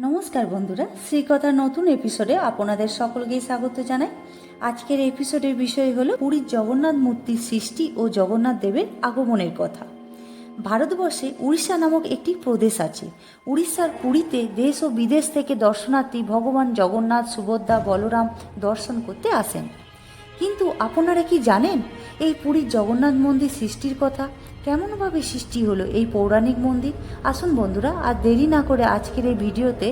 নমস্কার বন্ধুরা, শ্রীকথার নতুন এপিসোডে আপনাদের সকলকেই স্বাগত জানাই। আজকের এপিসোডের বিষয় হলো পুরীর জগন্নাথ মূর্তির সৃষ্টি ও জগন্নাথ দেবের আগমনের কথা। ভারতবর্ষে উড়িষ্যা নামক একটি প্রদেশ আছে। উড়িষ্যার পুরীতে দেশ ও বিদেশ থেকে দর্শনার্থী ভগবান জগন্নাথ, সুভদ্রা, বলরাম দর্শন করতে আসেন। কিন্তু আপনারা কি জানেন, এই পুরীর জগন্নাথ মন্দির সৃষ্টির কথা? কেমনভাবে সৃষ্টি হলো এই পৌরাণিক মন্দির? আসুন বন্ধুরা, আর দেরি না করে আজকের এই ভিডিওতে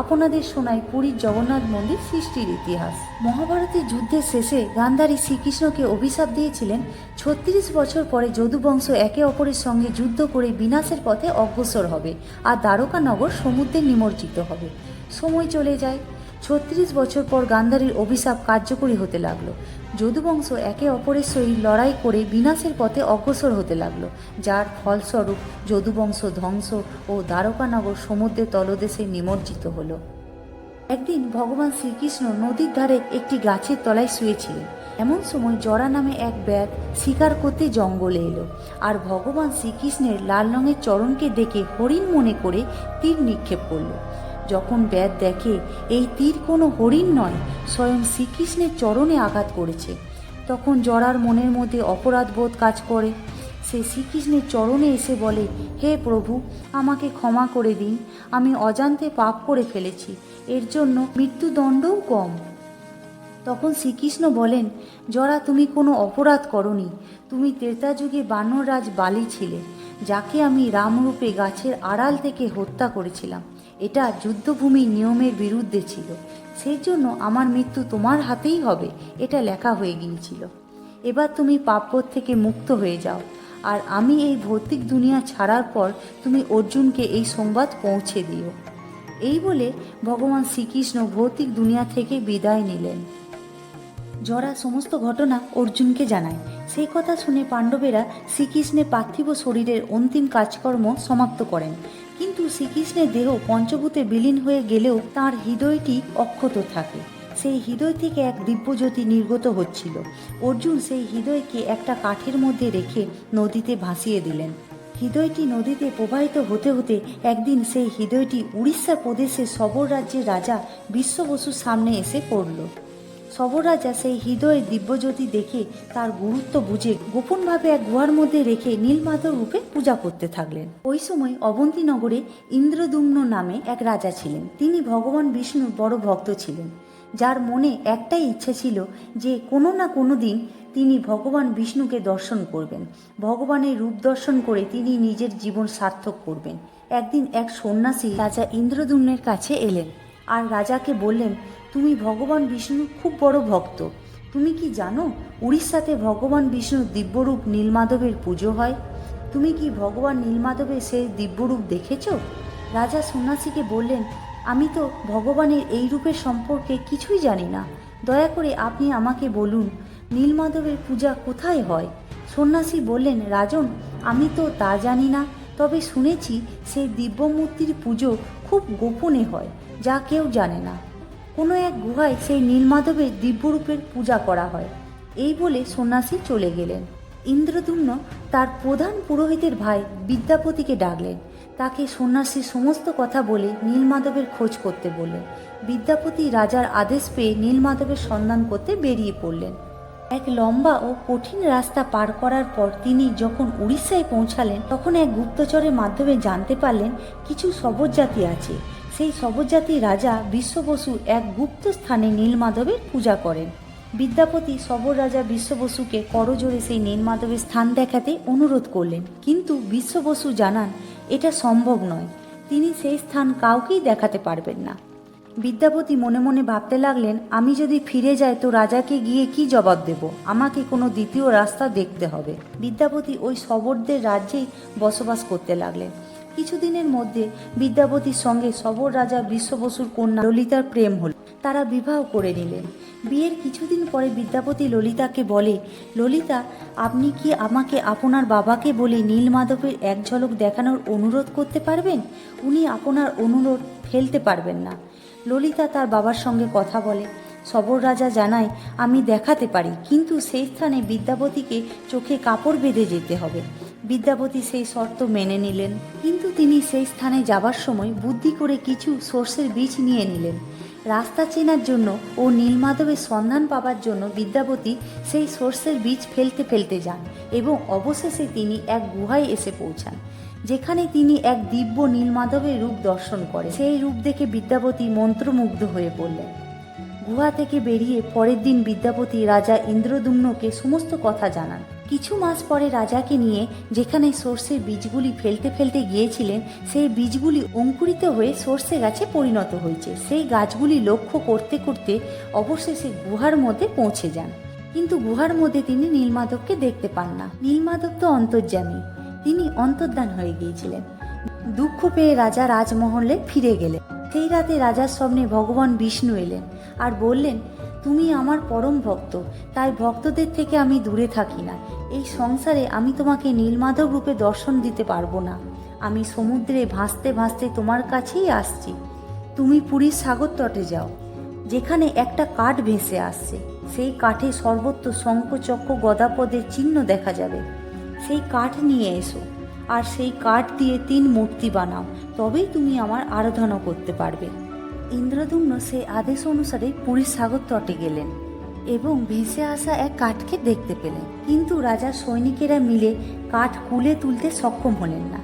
আপনাদের শোনাই পুরীর জগন্নাথ মন্দির সৃষ্টির ইতিহাস। মহাভারতের যুদ্ধের শেষে গান্ধারী শ্রীকৃষ্ণকে অভিশাপ দিয়েছিলেন। ছত্রিশ বছর পরে যদুবংশ একে অপরের সঙ্গে যুদ্ধ করে বিনাশের পথে অগ্রসর হবে, আর দ্বারকানগর সমুদ্রে নিমজ্জিত হবে। সময় চলে যায় ছত্রিশ বছর পর গান্ধারীর অভিশাপ কার্যকরী হতে লাগল। যদুবংশ একে অপরের সহিত লড়াই করে বিনাশের পথে অগ্রসর হতে লাগল, যার ফলস্বরূপ যদুবংশ ধ্বংস ও দ্বারকানগর সমুদ্রের তলদেশে নিমজ্জিত হলো। একদিন ভগবান শ্রীকৃষ্ণ নদীর ধারে একটি গাছের তলায় শুয়েছিলেন। এমন সময় জরা নামে এক ব্যাগ শিকার করতে জঙ্গলে এলো, আর ভগবান শ্রীকৃষ্ণের লাল রঙের চরণকে দেখে হরিণ মনে করে তীর নিক্ষেপ করল। যখন ব্যাদ দেখে এই তীর কোনো হরিণ নয়, স্বয়ং শ্রীকৃষ্ণের চরণে আঘাত করেছে, তখন জরার মনের মধ্যে অপরাধ বোধ কাজ করে। সে শ্রীকৃষ্ণের চরণে এসে বলে, হে প্রভু, আমাকে ক্ষমা করে দিন, আমি অজান্তে পাপ করে ফেলেছি, এর জন্য মৃত্যুদণ্ডও কম। তখন শ্রীকৃষ্ণ বলেন, জরা, তুমি কোনো অপরাধ করনি, তুমি ত্রেতা যুগে বানররাজ বালি ছিলে, যাকে আমি রামরূপে গাছের আড়াল থেকে হত্যা করেছিলাম। এটা যুদ্ধভূমির নিয়মের বিরুদ্ধে ছিল। সেই জন্য আমার মৃত্যু তোমার হাতেই হবে, এটা লেখা হয়ে গিয়েছিল। এবার তুমি পাপপথ থেকে মুক্ত হয়ে যাও। আর আমি এই ভৌতিক দুনিয়া ছাড়ার পর তুমি অর্জুনকে এই সংবাদ পৌঁছে দিও। এই বলে ভগবান শ্রীকৃষ্ণ ভৌতিক দুনিয়া থেকে বিদায় নিলেন। জরা সমস্ত ঘটনা অর্জুনকে জানায়। সেই কথা শুনে পাণ্ডবেরা শ্রীকৃষ্ণের পার্থিব শরীরের অন্তিম কাজকর্ম সমাপ্ত করেন। কিন্তু শ্রীকৃষ্ণের দেহ পঞ্চভূতে বিলীন হয়ে গেলেও তার হৃদয়টি অক্ষত থাকে। সেই হৃদয় থেকে এক দিব্যজ্যোতি নির্গত হচ্ছিল। অর্জুন সেই হৃদয়কে একটা কাঠের মধ্যে রেখে নদীতে ভাসিয়ে দিলেন। হৃদয়টি নদীতে প্রবাহিত হতে হতে একদিন সেই হৃদয়টি উড়িষ্যা প্রদেশের সবর রাজ্যের রাজা বিশ্ব বসুর সামনে এসে পড়ল। সবর রাজা সেই হৃদয়ের দিব্যজ্যোতি দেখে তার গুরুত্ব বুঝে গোপনভাবে এক গুহার মধ্যে রেখে নীলমাধব রূপে পূজা করতে থাকলেন। ওই সময় অবন্তীনগরে ইন্দ্রদুম্ন নামে এক রাজা ছিলেন। তিনি ভগবান বিষ্ণুর বড় ভক্ত ছিলেন। যার মনে একটাই ইচ্ছে ছিল যে কোনো না কোনো দিন তিনি ভগবান বিষ্ণুকে দর্শন করবেন। ভগবানের রূপ দর্শন করে তিনি নিজের জীবন সার্থক করবেন। একদিন এক সন্ন্যাসী রাজা ইন্দ্রদুম্নের কাছে এলেন আর রাজাকে বললেন তুমি ভগবান বিষ্ণুর খুব বড় ভক্ত। তুমি কি জানো উড়িষ্যাতে ভগবান বিষ্ণুর দিব্যরূপ নীলমাধবের পুজো হয়? তুমি কি ভগবান নীলমাধবের সেই দিব্যরূপ দেখেছ? রাজা সন্ন্যাসীকে বললেন, আমি তো ভগবানের এই রূপের সম্পর্কে কিছুই জানি না। দয়া করে আপনি আমাকে বলুন, নীলমাধবের পূজা কোথায় হয়? সন্ন্যাসী বললেন, রাজন, আমি তো তা জানি না, তবে শুনেছি সেই দিব্যমূর্তির পুজো খুব গোপনে হয়, যা কেউ জানে না। কোনো এক গুহায় সেই নীলমাধবের দিব্যরূপের পূজা করা হয়। এই বলে সন্ন্যাসী চলে গেলেন। ইন্দ্রদুম্ন তার প্রধান পুরোহিতের ভাই বিদ্যাপতিকে ডাকলেন। তাকে সন্ন্যাসীর সমস্ত কথা বলে নীলমাধবের খোঁজ করতে বললেন। বিদ্যাপতি রাজার আদেশ পেয়ে নীলমাধবের সন্ধান করতে বেরিয়ে পড়লেন। এক লম্বা ও কঠিন রাস্তা পার করার পর তিনি যখন উড়িষ্যায় পৌঁছালেন, তখন এক গুপ্তচরের মাধ্যমে জানতে পারলেন কিছু সবর জাতি আছে। সেই সবরজাতি রাজা বিশ্ব বসু এক গুপ্ত স্থানে নীলমাধবের পূজা করেন। বিদ্যাপতি সবর রাজা বিশ্ব বসুকে করজোরে সেই নীলমাধবের স্থান দেখাতে অনুরোধ করলেন। কিন্তু বিশ্ববসু জানান, এটা সম্ভব নয়। তিনি সেই স্থান কাউকেই দেখাতে পারবেন না। বিদ্যাপতি মনে মনে ভাবতে লাগলেন, আমি যদি ফিরে যাই তো রাজাকে গিয়ে কি জবাব দেব? আমাকে কোনো দ্বিতীয় রাস্তা দেখতে হবে। বিদ্যাপতি ওই সবরদের রাজ্যেই বসবাস করতে লাগলেন। কিছুদিনের মধ্যে বিদ্যাপতির সঙ্গে সবর রাজা বিশ্ব বসুর কন্যা ললিতার প্রেম হল। তারা বিবাহ করে নিলেন। বিয়ের কিছুদিন পরে বিদ্যাপতি ললিতাকে বলে, ললিতা, আপনি কি আমাকে আপনার বাবাকে বলে নীলমাধবের এক ঝলক দেখানোর অনুরোধ করতে পারবেন? উনি আপনার অনুরোধ ফেলতে পারবেন না। ললিতা তার বাবার সঙ্গে কথা বলে, সবর রাজা জানায়, আমি দেখাতে পারি, কিন্তু সেই স্থানে বিদ্যাপতিকে চোখে কাপড় বেঁধে যেতে হবে। বিদ্যাপতি সেই শর্ত মেনে নিলেন, কিন্তু তিনি সেই স্থানে যাবার সময় বুদ্ধি করে কিছু সর্ষের বীজ নিয়ে নিলেন। রাস্তা চেনার জন্য ও নীলমাধবের সন্ধান পাবার জন্য বিদ্যাপতি সেই সর্ষের বীজ ফেলতে ফেলতে যান এবং অবশেষে তিনি এক গুহায় এসে পৌঁছান, যেখানে তিনি এক দিব্য নীলমাধবের রূপ দর্শন করে সেই রূপ দেখে বিদ্যাপতি মন্ত্রমুগ্ধ হয়ে পড়লেন। গুহা থেকে বেরিয়ে পরের দিন বিদ্যাপতি রাজা ইন্দ্রদুম্নকে সমস্ত কথা জানান। কিছু মাস পরে রাজাকে নিয়ে যেখানে সর্ষের বীজগুলি ফেলতে ফেলতে গিয়েছিলেন, সেই বীজগুলি অঙ্কুরিত হয়ে সর্ষে গাছে পরিণত হয়েছে। সেই গাছগুলি লক্ষ্য করতে করতে অবশেষে গুহার মধ্যে পৌঁছে যান। কিন্তু গুহার মধ্যে তিনি নীলমাধবকে দেখতে পান না। নীলমাধব তো অন্তর্যামী। তিনি অন্তর্ধান হয়ে গিয়েছিলেন। দুঃখ পেয়ে রাজা রাজমহলে ফিরে গেলেন। সেই রাতে রাজার স্বপ্নে ভগবান বিষ্ণু এলেন আর বললেন তুমি আমার পরম ভক্ত, তাই ভক্তদের থেকে আমি দূরে থাকি না। এই সংসারে আমি তোমাকে নীলমাধব রূপে দর্শন দিতে পারব না। আমি সমুদ্রে ভাসতে ভাসতে তোমার কাছেই আসছি। তুমি পুরীর সাগর তটে যাও, যেখানে একটা কাঠ ভেসে আসছে। সেই কাঠে সর্বত্র শঙ্খচক্র গদাপদের চিহ্ন দেখা যাবে। সেই কাঠ নিয়ে এসো, আর সেই কাঠ দিয়ে তিন মূর্তি বানাও, তবেই তুমি আমার আরাধনা করতে পারবে। ইন্দ্রদুম্ন সেই আদেশ অনুসারে পুরীর সাগর তটে গেলেন এবং ভেসে আসা এক কাঠকে দেখতে পেলেন। কিন্তু রাজার সৈনিকেরা মিলে কাঠ কুলে তুলতে সক্ষম হলেন না।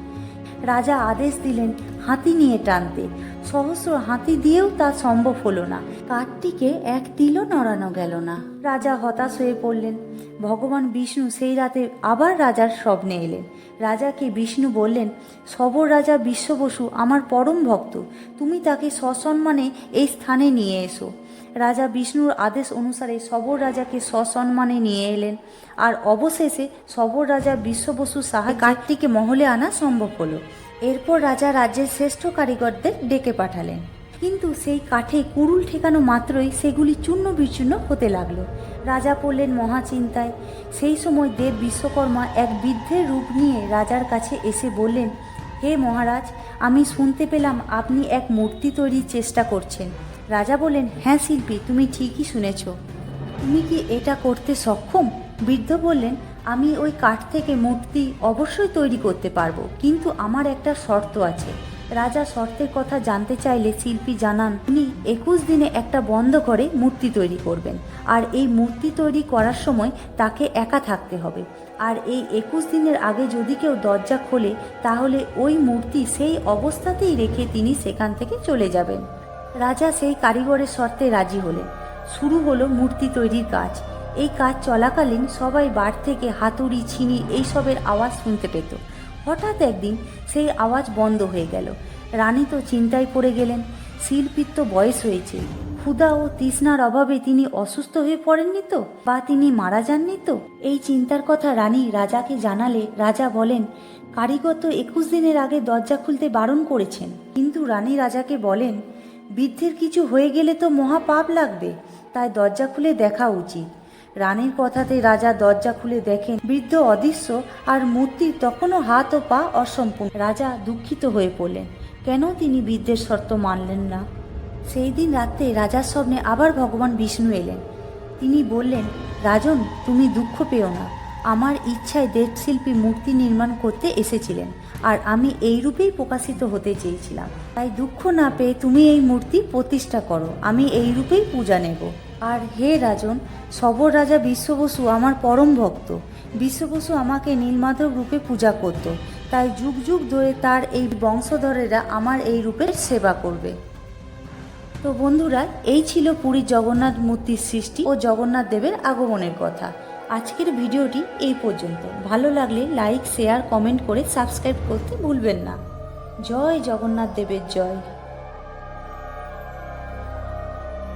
রাজা আদেশ দিলেন, হাতি নিয়ে টানতে। সহস্র হাতি দিয়েও তা সম্ভব হলো না। কাঠটিকে এক তিলও নড়ানো গেল না। রাজা হতাশ হয়ে পড়লেন। ভগবান বিষ্ণু সেই রাতে আবার রাজার স্বপ্নে এলেন। রাজাকে বিষ্ণু বললেন, সবর রাজা বিশ্ববসু, আমার পরম ভক্ত। তুমি তাকে সসম্মানে এই স্থানে নিয়ে এসো। রাজা বিষ্ণুর আদেশ অনুসারে সবর রাজাকে সসম্মানে নিয়ে এলেন। আর অবশেষে সবর রাজা বিশ্ববসুর সাহায্যে কাঠটিকে মহলে আনা সম্ভব হলো। এরপর রাজা রাজ্যের শ্রেষ্ঠ কারিগরদের ডেকে পাঠালেন। কিন্তু সেই কাঠে কুরুল ঠেকানো মাত্রই সেগুলি চূর্ণ বিচূর্ণ হতে লাগল। রাজা পড়লেন মহাচিন্তায় সেই সময় দেব বিশ্বকর্মা এক বৃদ্ধের রূপ নিয়ে রাজার কাছে এসে বললেন, হে মহারাজ, আমি শুনতে পেলাম আপনি এক মূর্তি তৈরির চেষ্টা করছেন। রাজা বললেন হ্যাঁ শিল্পী, তুমি ঠিকই শুনেছ। তুমি কি এটা করতে সক্ষম? বৃদ্ধ বললেন আমি ওই কাঠ থেকে মূর্তি অবশ্যই তৈরি করতে পারব, কিন্তু আমার একটা শর্ত আছে। রাজা শর্তের কথা জানতে চাইলে শিল্পী জানান, উনি একুশ দিনে একটা বন্ধ করে মূর্তি তৈরি করবেন, আর এই মূর্তি তৈরি করার সময় তাকে একা থাকতে হবে। আর এই একুশ দিনের আগে যদি কেউ দরজা খোলে, তাহলে ওই মূর্তি সেই অবস্থাতেই রেখে তিনি সেখান থেকে চলে যাবেন। রাজা সেই কারিগরের শর্তে রাজি হলেন। শুরু হলো মূর্তি তৈরির কাজ। এই কাজ চলাকালীন সবাই বার থেকে হাতুড়ি, ছিনি এইসবের আওয়াজ শুনতে পেত। হঠাৎ একদিন সেই আওয়াজ বন্ধ হয়ে গেল। রানী তো চিন্তায় পড়ে গেলেন। শিল্পীর তো বয়স হয়েছে। ক্ষুধা ও তৃষ্ণার অভাবে তিনি অসুস্থ হয়ে পড়েননি তো? বা তিনি মারা যাননি তো? এই চিন্তার কথা রানী রাজাকে জানালে রাজা বলেন, কারিগর তো একুশ দিনের আগে দরজা খুলতে বারণ করেছেন। কিন্তু রানী রাজাকে বলেন, বৃদ্ধের কিছু হয়ে গেলে তো মহা পাপ লাগবে। তাই দরজা খুলে দেখা উচিত। রানীর কথাতে রাজা দরজা খুলে দেখেন, বৃদ্ধ অদৃশ্য আর মূর্তির তখনও হাত ও পা অসম্পূর্ণ। রাজা দুঃখিত হয়ে পড়লেন, কেন তিনি বৃদ্ধের শর্ত মানলেন না? সেই দিন রাত্রে রাজার স্বপ্নে আবার ভগবান বিষ্ণু এলেন। তিনি বললেন, রাজন, তুমি দুঃখ পেও না। আমার ইচ্ছায় দেবশিল্পী মূর্তি নির্মাণ করতে এসেছিলেন আর আমি এই রূপেই প্রকাশিত হতে চেয়েছিলাম। তাই দুঃখ না পেয়ে তুমি এই মূর্তি প্রতিষ্ঠা করো। আমি এই রূপেই পূজা নেব। আর হে রাজন, সবর রাজা বিশ্ববসু আমার পরম ভক্ত। বিশ্ববসু আমাকে নীলমাধব রূপে পূজা করত। তাই যুগ যুগ ধরে তার এই বংশধরেরা আমার এই রূপের সেবা করবে। তো বন্ধুরা, এই ছিল পুরীর জগন্নাথ মূর্তির সৃষ্টি ও জগন্নাথ দেবের আগমনের কথা। আজকের ভিডিওটি এই পর্যন্ত। ভালো লাগলে লাইক, শেয়ার, কমেন্ট করে সাবস্ক্রাইব করতে ভুলবেন না। জয় জগন্নাথ দেবের জয়।